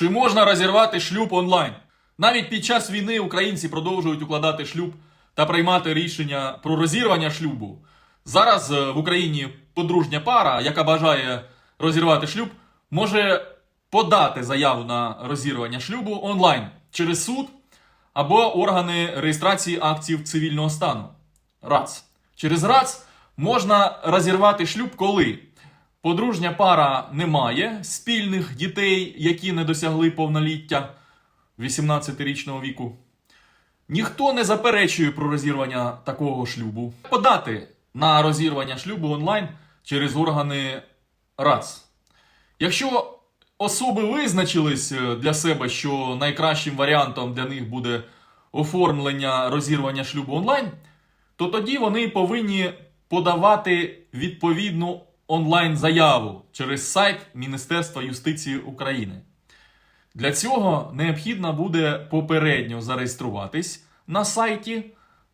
Чи можна розірвати шлюб онлайн? Навіть під час війни українці продовжують укладати шлюб та приймати рішення про розірвання шлюбу. Зараз е, в Україні подружня пара, яка бажає розірвати шлюб, може подати заяву на розірвання шлюбу онлайн через суд або органи реєстрації актів цивільного стану. РАЦ. Через РАЦ можна розірвати шлюб, коли подружня пара не має спільних дітей, які не досягли повноліття 18-річного віку. Ніхто не заперечує про розірвання такого шлюбу. Подати на розірвання шлюбу онлайн через органи РАЦ. Якщо особи визначились е, для себе, що найкращим варіантом для них буде оформлення розірвання шлюбу онлайн, то тоді вони повинні подавати відповідну онлайн-заяву через сайт Міністерства юстиції України. Для цього необхідно буде попередньо зареєструватись на сайті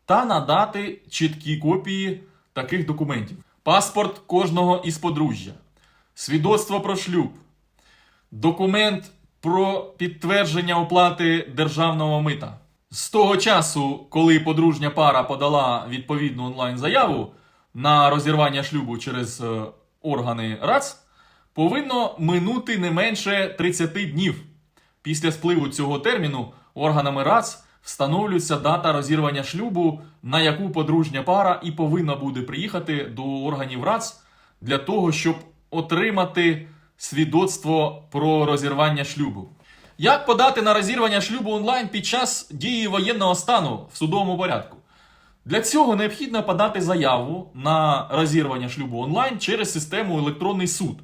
та надати чіткі копії таких документів: паспорт кожного із подружжя, свідоцтво про шлюб, документ про підтвердження оплати державного мита. З того часу, коли подружня пара подала відповідну онлайн-заяву на розірвання шлюбу через е, органи РАЦ, повинно минути не менше 30 днів. Після спливу цього терміну органами РАЦ встановлюється дата розірвання шлюбу, на яку подружня пара і повинна буде приїхати до органів РАЦ для того, щоб отримати свідоцтво про розірвання шлюбу. Як подати на розірвання шлюбу онлайн під час дії воєнного стану в судовому порядку? Для цього необхідно подати заяву на розірвання шлюбу онлайн через систему електронний суд,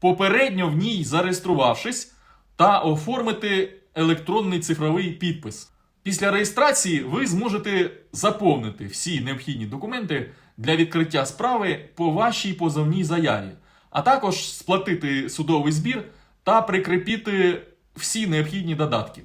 попередньо в ній зареєструвавшись та оформити електронний цифровий підпис. Після реєстрації ви зможете заповнити всі необхідні документи для відкриття справи по вашій позовній заяві, а також сплатити судовий збір та прикріпити всі необхідні додатки.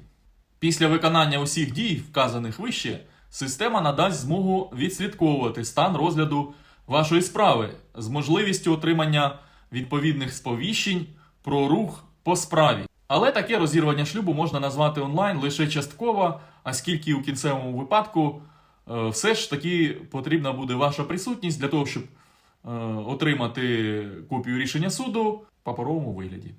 Після виконання усіх дій, вказаних вище, система надасть змогу відслідковувати стан розгляду вашої справи з можливістю отримання відповідних сповіщень про рух по справі. Але таке розірвання шлюбу можна назвати онлайн лише частково, оскільки у кінцевому випадку е, все ж таки потрібна буде ваша присутність для того, щоб е, отримати копію рішення суду в паперовому вигляді.